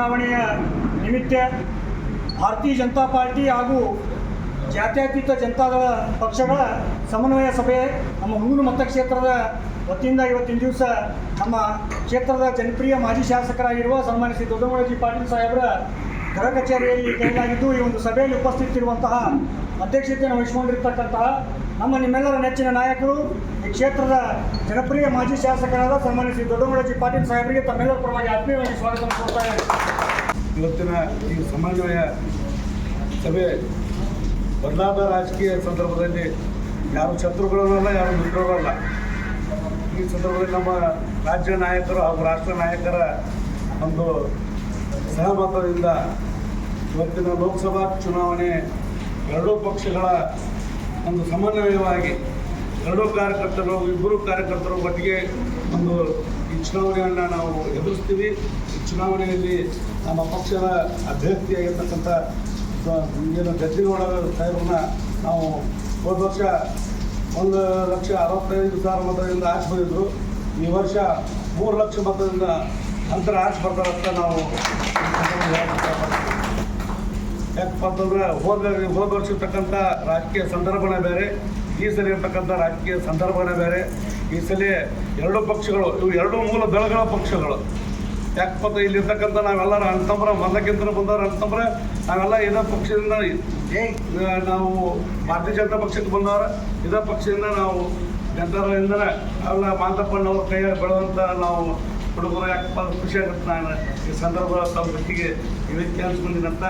ಚುನಾವಣೆಯ ನಿಮಿತ್ತ ಭಾರತೀಯ ಜನತಾ ಪಾರ್ಟಿ ಹಾಗೂ ಜಾತ್ಯತೀತ ಜನತಾದಳ ಪಕ್ಷಗಳ ಸಮನ್ವಯ ಸಭೆ ನಮ್ಮ ಹೂನು ಮತಕ್ಷೇತ್ರದ ವತಿಯಿಂದ ಇವತ್ತಿನ ದಿವಸ ನಮ್ಮ ಕ್ಷೇತ್ರದ ಜನಪ್ರಿಯ ಮಾಜಿ ಶಾಸಕರಾಗಿರುವ ಸನ್ಮಾನ್ಯ ಶ್ರೀ ದೊಡ್ಡಮಳಜಿ ಪಾಟೀಲ್ ಸಾಹೇಬರ ಗೃಹ ಕಚೇರಿಯಲ್ಲಿ ಕೈಲಾಗಿದ್ದು ಈ ಒಂದು ಸಭೆಯಲ್ಲಿ ಉಪಸ್ಥಿತಿರುವಂತಹ ಅಧ್ಯಕ್ಷತೆಯನ್ನು ವಹಿಸಿಕೊಂಡಿರ್ತಕ್ಕಂತಹ ನಮ್ಮ ನಿಮ್ಮೆಲ್ಲರ ನೆಚ್ಚಿನ ನಾಯಕರು, ಈ ಕ್ಷೇತ್ರದ ಜನಪ್ರಿಯ ಮಾಜಿ ಶಾಸಕರಾದ ಸನ್ಮಾನ್ಯ ಶ್ರೀ ದೊಡ್ಡಮಳಜಿ ಪಾಟೀಲ್ ಸಾಹೇಬರಿಗೆ ತಮ್ಮೆಲ್ಲರ ಪರವಾಗಿ ಆತ್ಮೀಯವಾಗಿ ಸ್ವಾಗತ ಕೊಡ್ತಾ ಇದ್ದೇನೆ. ಇವತ್ತಿನ ಈ ಸಮನ್ವಯ ಸಭೆ ಬದಲಾದ ರಾಜಕೀಯ ಸಂದರ್ಭದಲ್ಲಿ ಯಾರು ಶತ್ರುಗಳಲ್ಲ, ಯಾರು ಮಿತ್ರರಲ್ಲ ಈ ಸಂದರ್ಭದಲ್ಲಿ ನಮ್ಮ ರಾಜ್ಯ ನಾಯಕರು ಹಾಗೂ ರಾಷ್ಟ್ರ ನಾಯಕರ ಒಂದು ಸಹಮತದಿಂದ ಇವತ್ತಿನ ಲೋಕಸಭಾ ಚುನಾವಣೆ ಎರಡೂ ಪಕ್ಷಗಳ ಒಂದು ಸಮನ್ವಯವಾಗಿ ಎರಡೂ ಕಾರ್ಯಕರ್ತರು, ಇಬ್ಬರು ಕಾರ್ಯಕರ್ತರು ಒಟ್ಟಿಗೆ ಒಂದು ಈ ಚುನಾವಣೆಯನ್ನು ನಾವು ಎದುರಿಸ್ತೀವಿ. ಈ ಚುನಾವಣೆಯಲ್ಲಿ ನಮ್ಮ ಪಕ್ಷದ ಅಭ್ಯರ್ಥಿಯಾಗಿರ್ತಕ್ಕಂಥ ಏನು ಗದ್ದಿಗೌಡ ಸಾಹೇಬ್ರನ್ನ ನಾವು ಹೋದ ವರ್ಷ ಒಂದು ಲಕ್ಷ ಅರವತ್ತೈದು ಸಾವಿರ ಮತದಿಂದ ಆಚೆ ಬಂದಿದ್ದರು ಈ ವರ್ಷ ಮೂರು ಲಕ್ಷ ಮತದಿಂದ ಅಂತರ ಆಚೆ ಬರ್ತಾರಂತ ನಾವು ಯಾಕಪ್ಪ ಅಂತಂದ್ರೆ ಹೋದ ಹೋದ ವರ್ಷ ಇರ್ತಕ್ಕಂಥ ರಾಜಕೀಯ ಸಂದರ್ಭನೇ ಬೇರೆ, ಈ ಸಲ ಇರ್ತಕ್ಕಂಥ ರಾಜಕೀಯ ಸಂದರ್ಭನೇ ಬೇರೆ. ಈ ಸಲ ಎರಡು ಪಕ್ಷಗಳು, ಇವು ಎರಡು ಮೂಲ ದಳಗಳ ಪಕ್ಷಗಳು. ಯಾಕಪ್ಪ ಇಲ್ಲಿರ್ತಕ್ಕಂಥ ನಾವೆಲ್ಲರ ಅಣ್ತಂಬ್ರ ಮೊದಲಕ್ಕಿಂತ ಬಂದವ್ರು ಅಣ್ತಂಬ್ರ ನಾವೆಲ್ಲ ಇದೇ ಪಕ್ಷದಿಂದ ನಾವು ಭಾರತೀಯ ಜನತಾ ಪಕ್ಷಕ್ಕೆ ಬಂದವ್ರ, ಇದೇ ಪಕ್ಷದಿಂದ ನಾವು ಜನತಾದಳದಿಂದನೇ ಅವೆಲ್ಲ ಮಾಂತಪ್ಪಣ್ಣವ್ರ ಕೈಯಾಗ ಬೆಳೆದಂಥ ನಾವು ಹುಡುಗರು ಯಾಕಪ್ಪ ಅದು ಖುಷಿ ಆಗುತ್ತೆ ನಾನು ಈ ಸಂದರ್ಭ ತಮ್ಮ ಮಟ್ಟಿಗೆ ಇವತ್ತು ಅನ್ಸ್ಕೊಂಡಿನಂತ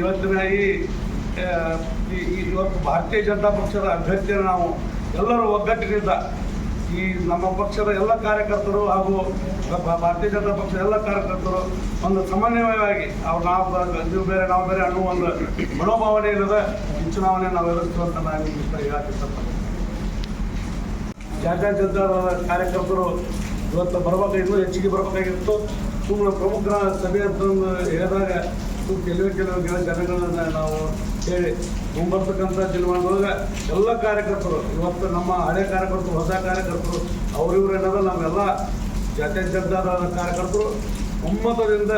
ಇವತ್ತಿನ ಈ ಇವತ್ತು ಭಾರತೀಯ ಜನತಾ ಪಕ್ಷದ ಅಭ್ಯರ್ಥಿಯನ್ನು ನಾವು ಎಲ್ಲರೂ ಒಗ್ಗಟ್ಟಿನಿಂದ ಈ ನಮ್ಮ ಪಕ್ಷದ ಎಲ್ಲ ಕಾರ್ಯಕರ್ತರು ಹಾಗೂ ಭಾರತೀಯ ಜನತಾ ಪಕ್ಷದ ಎಲ್ಲ ಕಾರ್ಯಕರ್ತರು ಒಂದು ಸಮನ್ವಯವಾಗಿ ಅವ್ರು ನಾವು ನೀವು ಬೇರೆ, ನಾವು ಬೇರೆ ಅನ್ನೋ ಒಂದು ಮನೋಭಾವನೆ ಇಲ್ಲದ ಈ ಚುನಾವಣೆ ನಾವು ಎದುರಿಸುವಂತ ನಾನು ಹೇಳಕ್ಕೆ ಇಷ್ಟಪಡ್ತೀನಿ. ಕಾರ್ಯಕರ್ತರು ಇವತ್ತು ಬರಬೇಕಾಗಿತ್ತು, ಹೆಚ್ಚಿಗೆ ಬರಬೇಕಾಗಿತ್ತು. ಸುಮ್ಮನೆ ಪ್ರಮುಖರ ಸಭೆ ಅಂತ ಹೇಳಿದಾಗ ಕೆಲವೇ ಕೆಲವು ಗೆಳ ಜನಗಳನ್ನ ನಾವು ಹೇಳಿ ಮುಂಬರ್ತಕ್ಕಂಥ ದಿನಮಾನದೊಳಗೆ ಎಲ್ಲ ಕಾರ್ಯಕರ್ತರು, ಇವತ್ತು ನಮ್ಮ ಹಳೆ ಕಾರ್ಯಕರ್ತರು, ಹೊಸ ಕಾರ್ಯಕರ್ತರು ಅವ್ರಿವ್ರು ಏನದ ನಾವೆಲ್ಲ ಜಾತ್ಯಾ ಜನತಾದಳದ ಕಾರ್ಯಕರ್ತರು. ಒಮ್ಮತದಿಂದ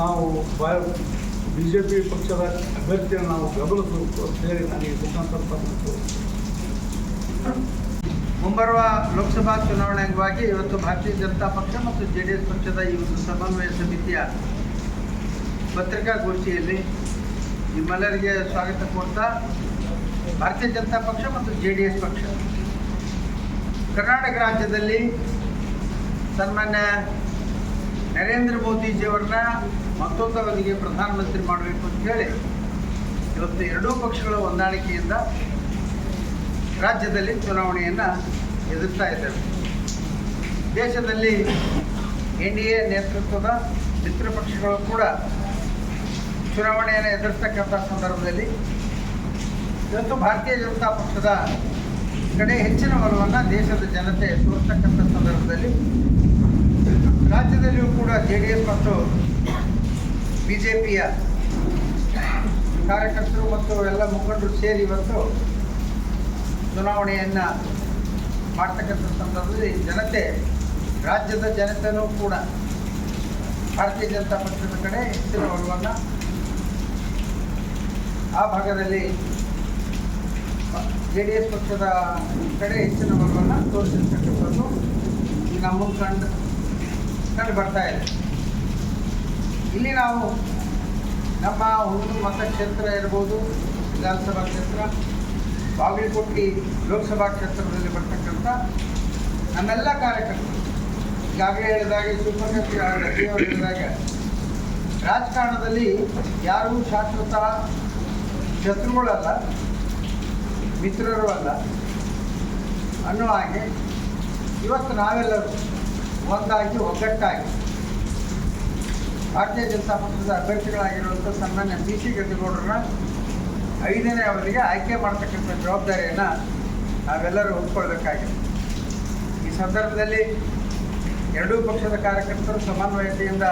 ನಾವು ಬಿ ಜೆ ಪಿ ಪಕ್ಷದ ಅಭ್ಯರ್ಥಿಯನ್ನು ನಾವು ಬೆಂಬಲಿಸಬೇಕು ಅಂತೇಳಿ ನನಗೆ ಮುಖಾಂತರ ಮುಂಬರುವ ಲೋಕಸಭಾ ಚುನಾವಣೆ ಅಂಗವಾಗಿ ಇವತ್ತು ಭಾರತೀಯ ಜನತಾ ಪಕ್ಷ ಮತ್ತು ಜೆ ಡಿ ಎಸ್ ಪಕ್ಷದ ಈ ಒಂದು ಸಮನ್ವಯ ಸಮಿತಿಯ ಪತ್ರಿಕಾಗೋಷ್ಠಿಯಲ್ಲಿ ನಿಮ್ಮೆಲ್ಲರಿಗೆ ಸ್ವಾಗತ ಕೋರ್ತಾ ಭಾರತೀಯ ಜನತಾ ಪಕ್ಷ ಮತ್ತು ಜೆ ಡಿ ಎಸ್ ಪಕ್ಷ. ಕರ್ನಾಟಕ ರಾಜ್ಯದಲ್ಲಿ ಸನ್ಮಾನ್ಯ ನರೇಂದ್ರ ಮೋದಿಜಿಯವ್ರನ್ನ ಮತ್ತೊಂದು ಅವಧಿಗೆ ಪ್ರಧಾನಮಂತ್ರಿ ಮಾಡಬೇಕು ಅಂತ ಹೇಳಿ ಇವತ್ತು ಎರಡೂ ಪಕ್ಷಗಳ ಹೊಂದಾಣಿಕೆಯಿಂದ ರಾಜ್ಯದಲ್ಲಿ ಚುನಾವಣೆಯನ್ನು ಎದುರ್ತಾ ಇದ್ದೇವೆ. ದೇಶದಲ್ಲಿ ಎನ್ ಡಿ ಎ ನೇತೃತ್ವದ ಮಿತ್ರ ಪಕ್ಷಗಳು ಕೂಡ ಚುನಾವಣೆಯನ್ನು ಎದುರಿಸ್ತಕ್ಕಂಥ ಸಂದರ್ಭದಲ್ಲಿ ಇವತ್ತು ಭಾರತೀಯ ಜನತಾ ಪಕ್ಷದ ಕಡೆ ಹೆಚ್ಚಿನ ಒಲವನ್ನು ದೇಶದ ಜನತೆ ತೋರಿಸ್ತಕ್ಕಂಥ ಸಂದರ್ಭದಲ್ಲಿ ರಾಜ್ಯದಲ್ಲಿಯೂ ಕೂಡ ಜೆ ಡಿ ಎಸ್ ಮತ್ತು ಬಿ ಜೆ ಪಿಯ ಕಾರ್ಯಕರ್ತರು ಮತ್ತು ಎಲ್ಲ ಮುಖಂಡರು ಸೇರಿ ಇವತ್ತು ಚುನಾವಣೆಯನ್ನು ಮಾಡ್ತಕ್ಕಂಥ ಸಂದರ್ಭದಲ್ಲಿ ಜನತೆ, ರಾಜ್ಯದ ಜನತೆಯೂ ಕೂಡ ಭಾರತೀಯ ಜನತಾ ಪಕ್ಷದ ಕಡೆ ಹೆಚ್ಚಿನ ಒಲವನ್ನು ಆ ಭಾಗದಲ್ಲಿ ಜೆ ಡಿ ಎಸ್ ಪಕ್ಷದ ಕಡೆ ಹೆಚ್ಚಿನ ಒಲವನ್ನು ತೋರಿಸಿರ್ತಕ್ಕಂಥದ್ದು ಈಗ ನಮ್ಮ ಕಂಡು ಕಂಡು ಬರ್ತಾ ಇದೆ. ಇಲ್ಲಿ ನಾವು ನಮ್ಮ ಒಂದು ಮತಕ್ಷೇತ್ರ ಇರ್ಬೋದು, ವಿಧಾನಸಭಾ ಕ್ಷೇತ್ರ ಬಾಗಲಕೋಟೆ ಲೋಕಸಭಾ ಕ್ಷೇತ್ರದಲ್ಲಿ ಬರ್ತಕ್ಕಂಥ ನಮ್ಮೆಲ್ಲ ಕಾರ್ಯಕರ್ತರು, ಈಗಾಗಲೇ ಹೇಳಿದಾಗೆ ಸೂಪರ್ ಹೇಳಿದಾಗ, ರಾಜಕಾರಣದಲ್ಲಿ ಯಾರೂ ಶಾಶ್ವತ ಶತ್ರುಗಳಲ್ಲ, ಮಿತ್ರರು ಅಲ್ಲ. ಅನ್ನೋ ಹಾಗೆ ಇವತ್ತು ನಾವೆಲ್ಲರೂ ಒಂದಾಗಿ, ಒಗ್ಗಟ್ಟಾಗಿ ಭಾರತೀಯ ಜನತಾ ಪಕ್ಷದ ಅಭ್ಯರ್ಥಿಗಳಾಗಿರುವಂಥ ಸನ್ಮಾನ್ಯ ಬಿ ಸಿ ಗದ್ದಿಗೌಡರನ್ನ ಐದನೇ ಅವಧಿಗೆ ಆಯ್ಕೆ ಮಾಡ್ತಕ್ಕಂಥ ಜವಾಬ್ದಾರಿಯನ್ನು ನಾವೆಲ್ಲರೂ ಹೊಂದ್ಕೊಳ್ಬೇಕಾಗಿದೆ ಈ ಸಂದರ್ಭದಲ್ಲಿ ಎರಡೂ ಪಕ್ಷದ ಕಾರ್ಯಕರ್ತರು ಸಮನ್ವಯತೆಯಿಂದ